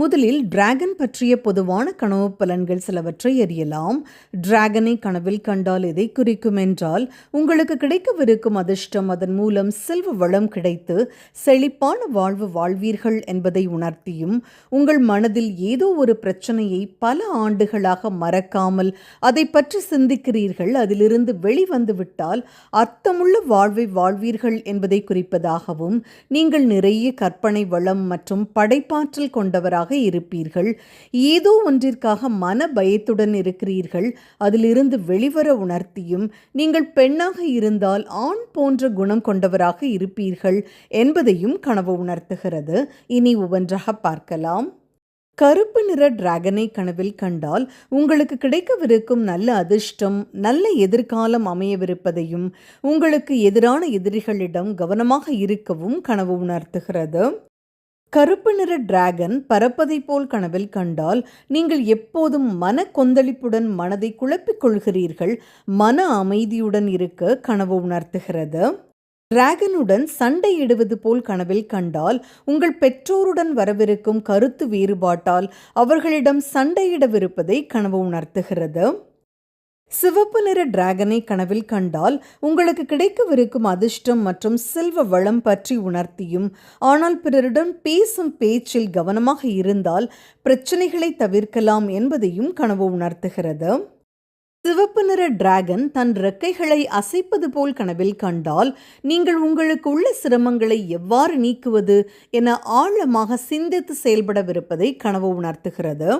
முதலில் டிராகன் பற்றிய பொதுவான கனவு பலன்கள் சிலவற்றை அறியலாம். டிராகனை கனவில் கண்டால் எதை குறிக்கும் என்றால் உங்களுக்கு கிடைக்கவிருக்கும் அதிர்ஷ்டம் அதன் மூலம் செல்வ வளம் கிடைத்து செழிப்பான வாழ்வு வாழ்வீர்கள் என்பதை உணர்த்தியும் உங்கள் மனதில் ஏதோ ஒரு பிரச்சனையை பல ஆண்டுகளாக மறக்காமல் அதை பற்றி சிந்திக்கிறீர்கள். அதிலிருந்து வெளிவந்து விட்டால் அர்த்தமுள்ள வாழ்வை வாழ்வீர்கள் என்பதை குறிப்பதாகவும் நீங்கள் நிறைய கற்பனை வளம் மற்றும் படைப்பாற்றல் கொண்டவராக இருப்பீர்கள். ஏதோ ஒன்றிற்காக மன பயத்துடன் இருக்கிறீர்கள். அதிலிருந்து வெளிவர உணர்த்தியும் நீங்கள் பெண்ணாக இருந்தால் ஆண் போன்ற குணம் கொண்டவராக இருப்பீர்கள் என்பதையும் கனவு உணர்த்துகிறது. இனி ஒவ்வொன்றாக பார்க்கலாம். கருப்பு நிற டிராகனை கனவில் கண்டால் உங்களுக்கு கிடைக்கவிருக்கும் நல்ல அதிர்ஷ்டம் நல்ல எதிர்காலம் அமையவிருப்பதையும் உங்களுக்கு எதிரான எதிரிகளிடம் கவனமாக இருக்கவும் கனவு உணர்த்துகிறது. கருப்பு நிற டிராகன் பறப்பதைப் போல் கனவில் கண்டால் நீங்கள் எப்போதும் மன கொந்தளிப்புடன் மனதை குழப்பிக் கொள்கிறீர்கள். மன அமைதியுடன் இருக்க கனவு உணர்த்துகிறது. டிராகனுடன் சண்டையிடுவது போல் கனவில் கண்டால் உங்கள் பெற்றோருடன் வரவிருக்கும் கருத்து வேறுபாட்டால் அவர்களிடம் சண்டையிடவிருப்பதை கனவு உணர்த்துகிறது. சிவப்பு நிற டிராகனை கனவில் கண்டால் உங்களுக்கு கிடைக்கவிருக்கும் அதிர்ஷ்டம் மற்றும் செல்வ வளம் பற்றி உணர்த்தியும். ஆனால் பிறருடன் பேசும் பேச்சில் கவனமாக இருந்தால் பிரச்சனைகளை தவிர்க்கலாம் என்பதையும் கனவு உணர்த்துகிறது. சிவப்பு நிற டிராகன் தன் ரெக்கைகளை அசைப்பது போல் கனவில் கண்டால் நீங்கள் உங்களுக்கு உள்ள சிரமங்களை எவ்வாறு நீக்குவது என ஆழமாக சிந்தித்து செயல்படவிருப்பதை கனவு உணர்த்துகிறது.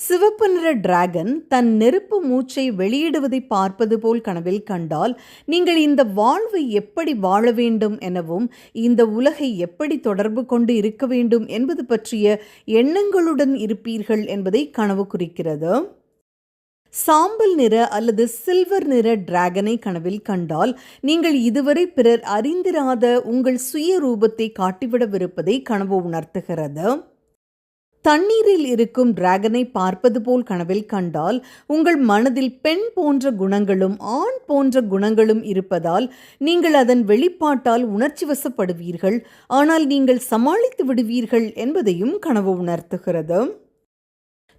சிவப்பு நிற டிராகன் தன் நெருப்பு மூச்சை வெளியிடுவதை பார்ப்பது போல் கனவில் கண்டால் நீங்கள் இந்த வாழ்வை எப்படி வாழ வேண்டும் எனவும் இந்த உலகை எப்படி தொடர்பு கொண்டு இருக்க வேண்டும் என்பது பற்றிய எண்ணங்களுடன் இருப்பீர்கள் என்பதை கனவு குறிக்கிறது. சாம்பல் நிற அல்லது சில்வர் நிற டிராகனை கனவில் கண்டால் நீங்கள் இதுவரை பிறர் அறிந்திராத உங்கள் சுய ரூபத்தை காட்டிவிடவிருப்பதை கனவு உணர்த்துகிறது. தண்ணீரில் இருக்கும் டிராகனை பார்ப்பது போல் கனவில் கண்டால் உங்கள் மனதில் பெண் போன்ற குணங்களும் ஆண் போன்ற குணங்களும் இருப்பதால் நீங்கள் அதன் வெளிப்பாட்டால் உணர்ச்சி வசப்படுவீர்கள். ஆனால் நீங்கள் சமாளித்து விடுவீர்கள் என்பதையும் கனவு உணர்த்துகிறது.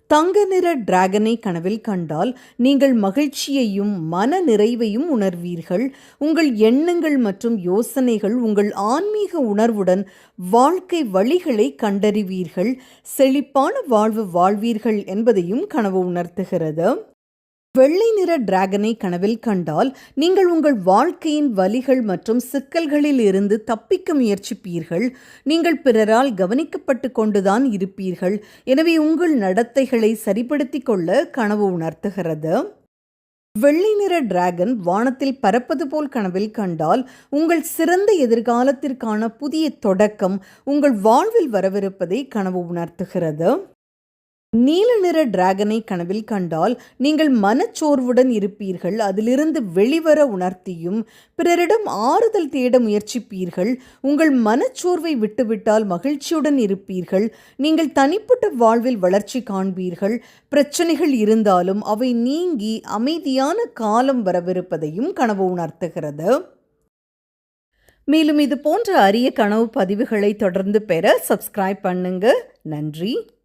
தங்க நிற டிராகனை கனவில் கண்டால் நீங்கள் மகிழ்ச்சியையும் மன நிறைவையும் உணர்வீர்கள். உங்கள் எண்ணங்கள் மற்றும் யோசனைகள் உங்கள் ஆன்மீக உணர்வுடன் வாழ்க்கை வழிகளை கண்டறிவீர்கள். செழிப்பான வாழ்வு வாழ்வீர்கள் என்பதையும் கனவு உணர்த்துகிறது. வெள்ளை நிற டிராகனை கனவில் கண்டால் நீங்கள் உங்கள் வாழ்க்கையின் வலிகள் மற்றும் சிக்கல்களில் இருந்து தப்பிக்க முயற்சிப்பீர்கள். நீங்கள் பிறரால் கவனிக்கப்பட்டு கொண்டுதான் இருப்பீர்கள். எனவே உங்கள் நடத்தைகளை சரிப்படுத்திக் கொள்ள கனவு உணர்த்துகிறது. வெள்ளை நிற டிராகன் வானத்தில் பறப்பது போல் கனவில் கண்டால் உங்கள் சிறந்த எதிர்காலத்திற்கான புதிய தொடக்கம் உங்கள் வாழ்வில் வரவிருப்பதை கனவு உணர்த்துகிறது. நீல நிற டிராகனை கனவில் கண்டால் நீங்கள் மனச்சோர்வுடன் இருப்பீர்கள். அதிலிருந்து வெளிவர உணர்த்தியும் பிறரிடம் ஆறுதல் தேட முயற்சிப்பீர்கள். உங்கள் மனச்சோர்வை விட்டுவிட்டால் மகிழ்ச்சியுடன் இருப்பீர்கள். நீங்கள் தனிப்பட்ட வாழ்வில் வளர்ச்சி காண்பீர்கள். பிரச்சனைகள் இருந்தாலும் அவை நீங்கி அமைதியான காலம் வரவிருப்பதையும் கனவு உணர்த்துகிறது. மேலும் இது போன்ற அரிய கனவு பதிவுகளை தொடர்ந்து பெற சப்ஸ்கிரைப் பண்ணுங்க. நன்றி.